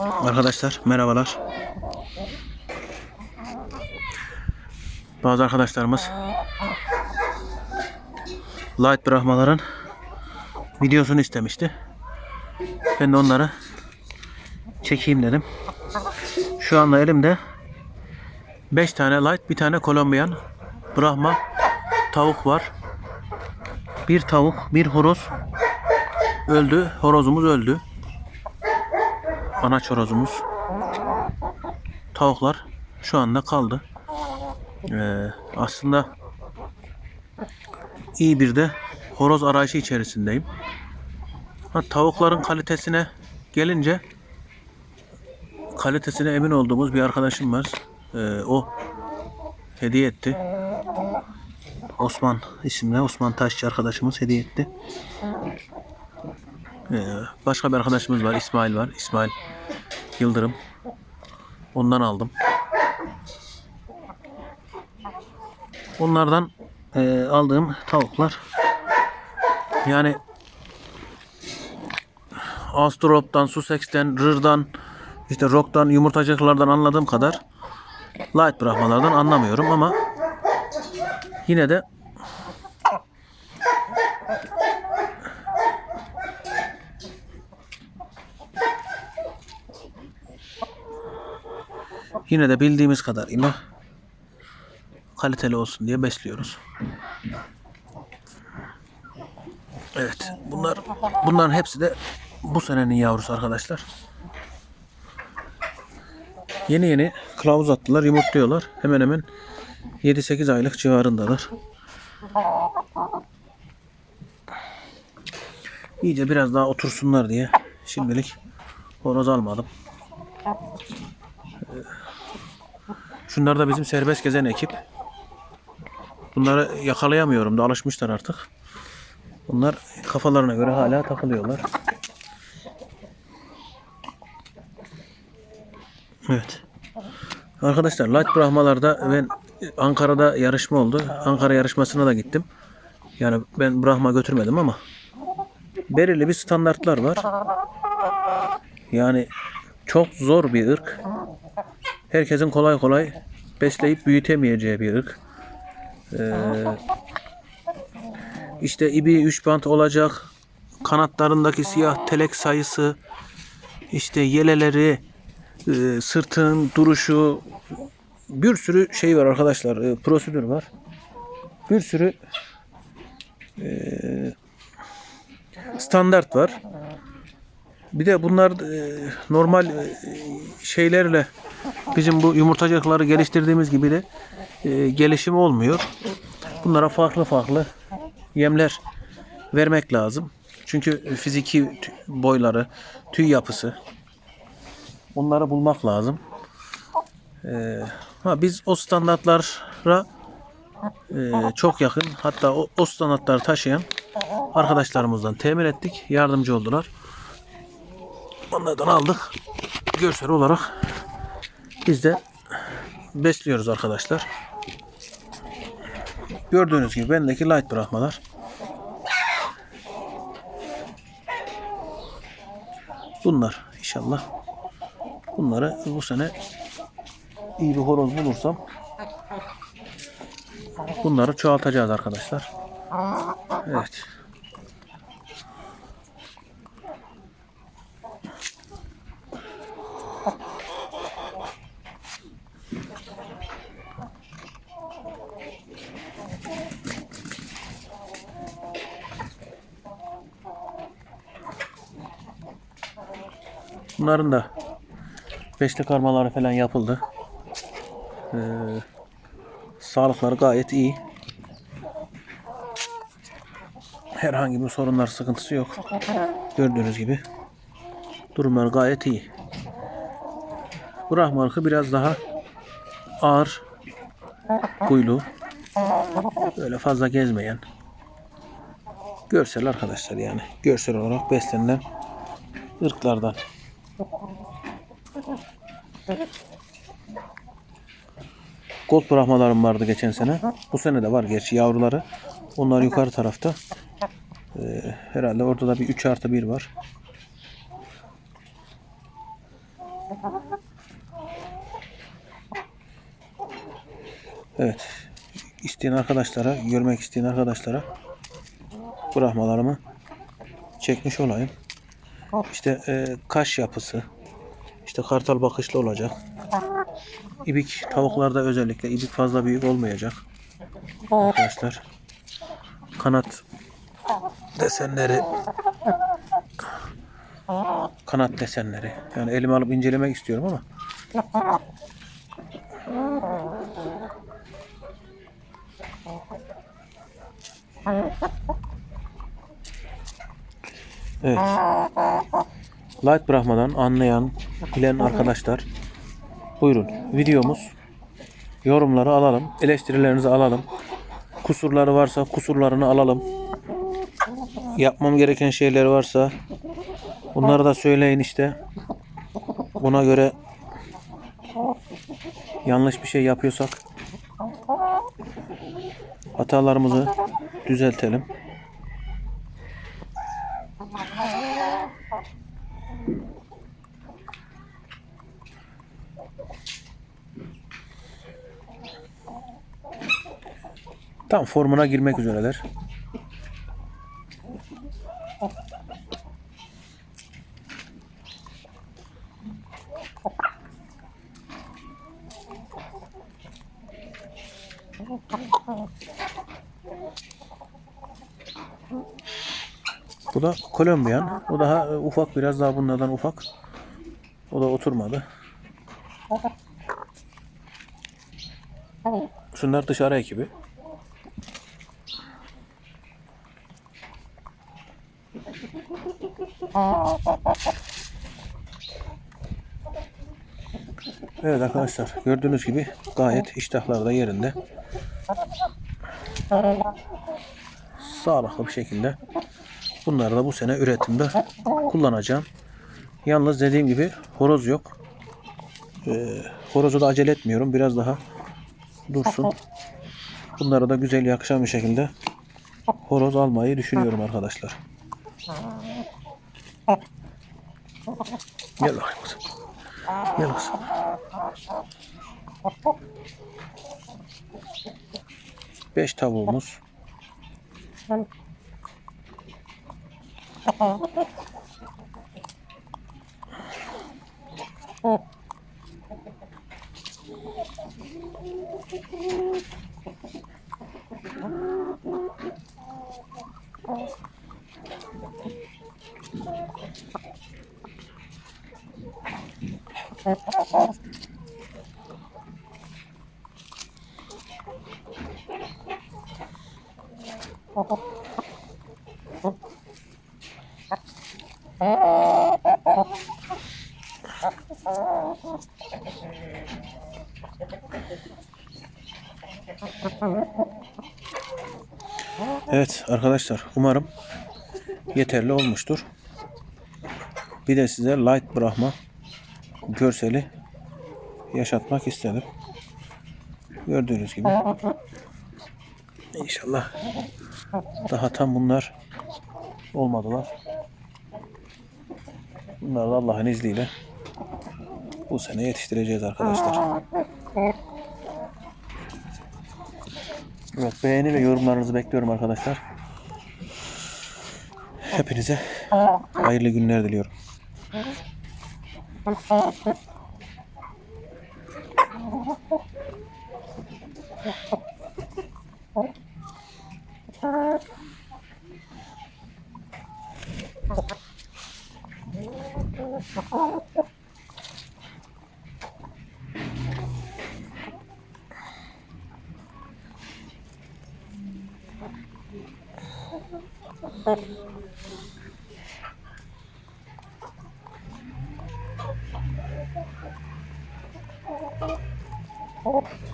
Arkadaşlar merhabalar. Bazı arkadaşlarımız light bırakmaların videosunu istemişti. Ben de onları çekeyim dedim. Şu anda elimde 5 tane light, bir tane Kolombiyan Brahma tavuk var. Bir tavuk, bir horoz öldü. Horozumuz öldü. Anaç horozumuz. Tavuklar şu anda kaldı. Ee, aslında iyi bir de horoz arayışı içerisindeyim. Ha, tavukların kalitesine gelince kalitesine emin olduğumuz bir arkadaşım var. Ee, o hediye etti. Osman isimli Osman Taşçı arkadaşımız hediye etti. Ee, başka bir arkadaşımız var İsmail var. İsmail Yıldırım. Ondan aldım. Onlardan e, aldığım tavuklar yani Astrolop'tan, Sussex'ten, Rır'dan, işte Rock'tan, yumurtacıklardan anladığım kadar light bırakmalardan anlamıyorum ama yine de yine de bildiğimiz kadarıyla kaliteli olsun diye besliyoruz. Evet, bunlar bunların hepsi de bu senenin yavrusu arkadaşlar. Yeni yeni kılavuz attılar, yumurtluyorlar. Hemen hemen 7-8 aylık civarındalar. İyice biraz daha otursunlar diye şimdilik horoz almadım. Şunlar da bizim serbest gezen ekip. Bunları yakalayamıyorum da alışmışlar artık. Bunlar kafalarına göre hala takılıyorlar. Evet. Arkadaşlar light Brahmalarda ben Ankara'da yarışma oldu. Ankara yarışmasına da gittim. Yani ben Brahma götürmedim ama belirli bir standartlar var. Yani çok zor bir ırk. Herkesin kolay kolay besleyip büyütemeyeceği bir ırk. Ee, işte ibi 3 bant olacak. Kanatlarındaki siyah telek sayısı, işte yeleleri, e, sırtın duruşu, bir sürü şey var arkadaşlar. e, prosedür var. Bir sürü e, standart var. Bir de bunlar e, normal e, şeylerle bizim bu yumurtacıkları geliştirdiğimiz gibi de e, gelişim olmuyor. Bunlara farklı farklı yemler vermek lazım. Çünkü fiziki boyları, tüy yapısı onları bulmak lazım. Ee, ha biz o standartlara e, çok yakın hatta o, o standartları taşıyan arkadaşlarımızdan temin ettik. Yardımcı oldular. Onlardan aldık. Görsel olarak biz de besliyoruz arkadaşlar. Gördüğünüz gibi bendeki light bırakmalar. Bunlar inşallah. Bunları bu sene iyi bir horoz bulursam bunları çoğaltacağız arkadaşlar. Evet. Bunların da beşli karmaları falan yapıldı. Ee, sağlıkları gayet iyi. Herhangi bir sorunlar, sıkıntısı yok. Gördüğünüz gibi durumlar gayet iyi. Brahma ırkı biraz daha ağır kuyulu. Böyle fazla gezmeyen. Görsel arkadaşlar yani. Görsel olarak beslenilen ırklardan. Gold bırakmalarım vardı geçen sene. Bu sene de var gerçi yavruları. Onlar yukarı tarafta. Ee, herhalde orada da bir 3 artı 1 var. Evet. İsteyen arkadaşlara, görmek isteyen arkadaşlara bırakmalarımı çekmiş olayım. İşte e, kaş yapısı, işte kartal bakışlı olacak. İbik tavuklarda özellikle ibik fazla büyük olmayacak. Arkadaşlar kanat desenleri kanat desenleri. Yani elime alıp incelemek istiyorum ama Evet. Light bırakmadan anlayan, bilen arkadaşlar buyurun videomuz yorumları alalım, eleştirilerinizi alalım. Kusurları varsa kusurlarını alalım. Yapmam gereken şeyler varsa bunları da söyleyin işte. Buna göre yanlış bir şey yapıyorsak hatalarımızı düzeltelim. Tam formuna girmek üzereler. Bu da Kolombiyan. O daha e, ufak biraz daha bunlardan ufak. O da oturmadı. Şunlar dışarı ekibi. Evet arkadaşlar gördüğünüz gibi gayet iştahlar da yerinde. Sağlıklı bir şekilde bunları da bu sene üretimde kullanacağım. Yalnız dediğim gibi horoz yok. Ee, horozu da acele etmiyorum. Biraz daha dursun. Bunlara da güzel yakışan bir şekilde horoz almayı düşünüyorum arkadaşlar. Gel bakayım kızım. Gel kızım. Beş tavuğumuz. Evet arkadaşlar umarım yeterli olmuştur. Bir de size light bırakma görseli yaşatmak istedim. Gördüğünüz gibi. İnşallah daha tam bunlar olmadılar. Bunları da Allah'ın izniyle bu sene yetiştireceğiz arkadaşlar. Evet beğeni ve yorumlarınızı bekliyorum arkadaşlar. Hepinize hayırlı günler diliyorum. Thank you. بر Oh.